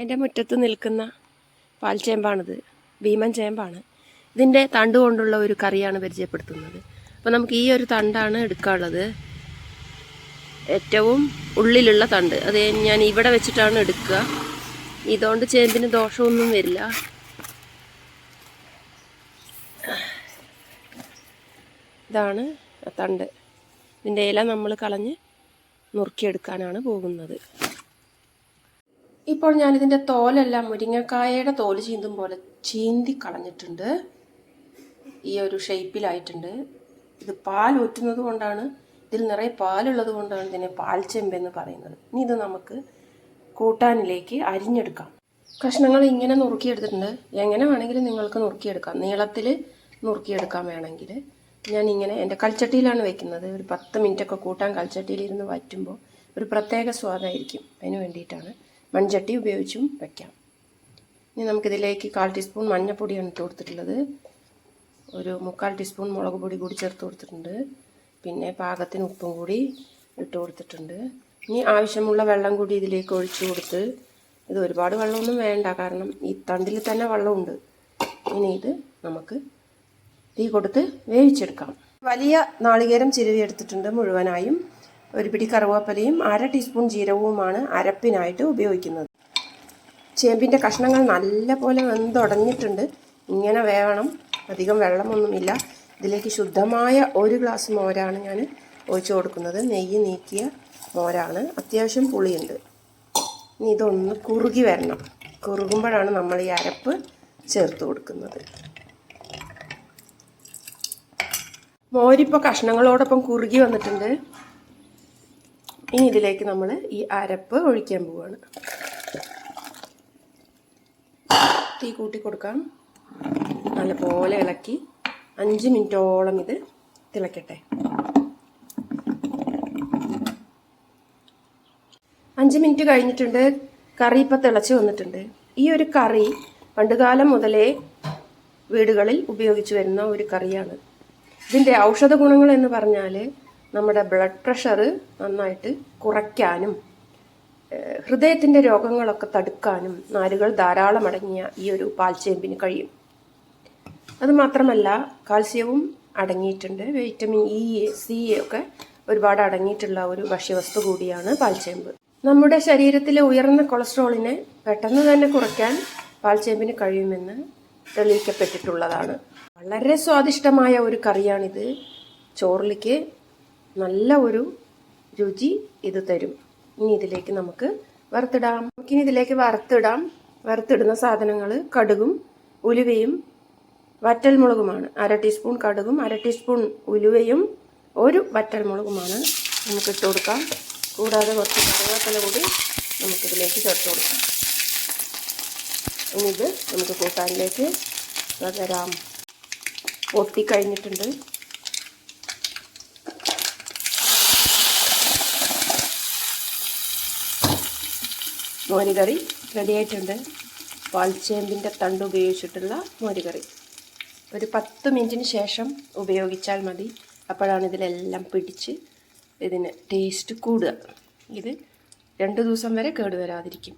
എന്റെ മുറ്റത്ത് നിൽക്കുന്ന പാൽച്ചേമ്പാണിത് ഭീമൻ ചേമ്പാണ്. ഇതിന്റെ തണ്ട് കൊണ്ടുള്ള ഒരു കറിയാണ് പരിചയപ്പെടുത്തുന്നത്. അപ്പോൾ നമുക്ക് ഈ ഒരു തണ്ടാണ് എടുക്കാനുള്ളത്. ഏറ്റവും ഉള്ളിലുള്ള തണ്ട്. അത് ഞാൻ ഇവിടെ വെച്ചിട്ടാണ് എടുക്കുക. ഇതുകൊണ്ട് ചേമ്പിന് ദോഷമൊന്നും വരില്ല. ഇതാണ് തണ്ട്. ഇതിന്റെ ഇല നമ്മൾ കളഞ്ഞ് നുറുക്കിയെടുക്കാനാണ് പോകുന്നത്. ഇപ്പോൾ ഞാൻ ഞാനിതിന്റെ തോലെല്ലാം മുരിങ്ങക്കായയുടെ തോൽ ചീന്തും പോലെ ചീന്തി കളഞ്ഞിട്ടുണ്ട്. ഈ ഒരു ഷേപ്പിലായിട്ടുണ്ട്. ഇത് പാൽ ഊറ്റുന്നത് കൊണ്ടാണ് ഇതിൽ നിറയെ പാലുള്ളത് കൊണ്ടാണ് ഇതിനെ പാൽച്ചെമ്പ് എന്ന് പറയുന്നത്. ഇനി ഇത് നമുക്ക് കൂട്ടാനിലേക്ക് അരിഞ്ഞെടുക്കാം. കഷ്ണങ്ങൾ ഇങ്ങനെ നുറുക്കിയെടുത്തിട്ടുണ്ട്. എങ്ങനെ വേണമെങ്കിലും നിങ്ങൾക്ക് നുറുക്കിയെടുക്കാം. നീളത്തിൽ നുറുക്കിയെടുക്കാൻ വേണമെങ്കിൽ. ഞാൻ ഇങ്ങനെ എന്റെ കൽച്ചട്ടിയിലാണ് വെക്കുന്നത്. ഒരു പത്ത് മിനിറ്റൊക്കെ കൂട്ടാൻ കൽച്ചട്ടിയിലിരുന്ന് വറ്റുമ്പോൾ ഒരു പ്രത്യേക സ്വാദായിരിക്കും. അതിന് വേണ്ടിയിട്ടാണ് മൺചട്ടി ഉപയോഗിച്ചും വയ്ക്കാം ഇനി നമുക്കിതിലേക്ക് കാൽ ടീസ്പൂൺ മഞ്ഞൾപ്പൊടിയാണ് ഇട്ട് കൊടുത്തിട്ടുള്ളത്. ഒരു മുക്കാൽ ടീസ്പൂൺ മുളക് പൊടി കൂടി ചേർത്ത് കൊടുത്തിട്ടുണ്ട്. പിന്നെ പാകത്തിന് ഉപ്പും കൂടി ഇട്ട് കൊടുത്തിട്ടുണ്ട്. ഇനി ആവശ്യമുള്ള വെള്ളം കൂടി ഇതിലേക്ക് ഒഴിച്ചു കൊടുത്ത് ഇത് ഒരുപാട് വെള്ളമൊന്നും വേണ്ട കാരണം ഈ തണ്ടിൽ തന്നെ വെള്ളമുണ്ട്. ഇനി ഇത് നമുക്ക് തീ കൊടുത്ത് വേവിച്ചെടുക്കാം. വലിയ നാളികേരം ചിരുവി എടുത്തിട്ടുണ്ട് മുഴുവനായും. ഒരു പിടി കറുവാപ്പലയും അര ടീസ്പൂൺ ജീരകവുമാണ് അരപ്പിനായിട്ട് ഉപയോഗിക്കുന്നത്. ചേമ്പിന്റെ കഷ്ണങ്ങൾ നല്ലപോലെ വെന്തുടഞ്ഞിട്ടുണ്ട്. ഇങ്ങനെ വേവണം. അധികം വെള്ളമൊന്നുമില്ല. ഇതിലേക്ക് ശുദ്ധമായ ഒരു ഗ്ലാസ് മോരാണ് ഞാൻ ഒഴിച്ചു കൊടുക്കുന്നത്. നെയ്യ് നീക്കിയ മോരാണ്. അത്യാവശ്യം പുളിയുണ്ട്. ഇനി ഇതൊന്ന് കുറുകി വരണം. കുറുകുമ്പോഴാണ് നമ്മൾ ഈ അരപ്പ് ചേർത്ത് കൊടുക്കുന്നത്. മോരിപ്പോൾ കഷ്ണങ്ങളോടൊപ്പം കുറുകി വന്നിട്ടുണ്ട്. ഇനി ഇതിലേക്ക് നമ്മൾ ഈ അരപ്പ് ഒഴിക്കാൻ പോവുകയാണ് തീ കൂട്ടി കൊടുക്കാം. നല്ലപോലെ ഇളക്കി അഞ്ച് മിനിറ്റോളം ഇത് തിളക്കട്ടെ. അഞ്ച് മിനിറ്റ് കഴിഞ്ഞിട്ടുണ്ട്. കറി ഇപ്പം തിളച്ച് വന്നിട്ടുണ്ട്. ഈ ഒരു കറി പണ്ടുകാലം മുതലേ വീടുകളിൽ ഉപയോഗിച്ചു വരുന്ന ഒരു കറിയാണ്. ഇതിന്റെ ഔഷധ ഗുണങ്ങൾ എന്ന് പറഞ്ഞാൽ നമ്മുടെ ബ്ലഡ് പ്രഷർ നന്നായിട്ട് കുറയ്ക്കാനും ഹൃദയത്തിന്റെ രോഗങ്ങളൊക്കെ തടുക്കാനും നാരുകൾ ധാരാളം അടങ്ങിയ ഈ ഒരു പാൽച്ചേമ്പിന് കഴിയും. അതുമാത്രമല്ല കാൽസ്യവും അടങ്ങിയിട്ടുണ്ട്. വിറ്റമിൻ ഇ സി എ ഒക്കെ ഒരുപാട് അടങ്ങിയിട്ടുള്ള ഒരു ഭക്ഷ്യവസ്തു കൂടിയാണ് പാൽച്ചേമ്പ്. നമ്മുടെ ശരീരത്തിലെ ഉയർന്ന കൊളസ്ട്രോളിനെ പെട്ടെന്ന് തന്നെ കുറയ്ക്കാൻ പാൽച്ചേമ്പിന് കഴിയുമെന്ന് തെളിയിക്കപ്പെട്ടിട്ടുള്ളതാണ്. വളരെ സ്വാദിഷ്ടമായ ഒരു കറിയാണിത്. ചോറിലേക്ക് നല്ല ഒരു രുചി ഇത് തരും. ഇനി ഇതിലേക്ക് നമുക്ക് വറുത്തിടാം. നമുക്കിനി ഇതിലേക്ക് വറുത്തിടാം. വറുത്തിടുന്ന സാധനങ്ങൾ കടുകും ഉലുവയും വറ്റൽമുളകുമാണ്. അര ടീസ്പൂൺ കടുകും അര ടീസ്പൂൺ ഉലുവയും ഒരു വറ്റൽമുളകുമാണ് നമുക്ക് ഇട്ട് കൊടുക്കാം. കൂടാതെ കുറച്ച് കറിവേപ്പില കൂടി നമുക്കിതിലേക്ക് ചേർത്ത് കൊടുക്കാം. ഇനി ഇത് നമുക്ക് കൂട്ടാനിലേക്ക് വരാം പൊട്ടിക്കഴിഞ്ഞിട്ടുണ്ട്. മോരുകറി റെഡിയായിട്ടുണ്ട് പാൽച്ചേമ്പിന്റെ തണ്ട് ഉപയോഗിച്ചിട്ടുള്ള മോരുകറി. ഒരു പത്ത് മിനിറ്റിന് ശേഷം ഉപയോഗിച്ചാൽ മതി. അപ്പോഴാണ് ഇതിലെല്ലാം പിടിച്ച് ഇതിന് ടേസ്റ്റ് കൂടുക. ഇത് രണ്ട് ദിവസം വരെ കേടുവരാതിരിക്കും.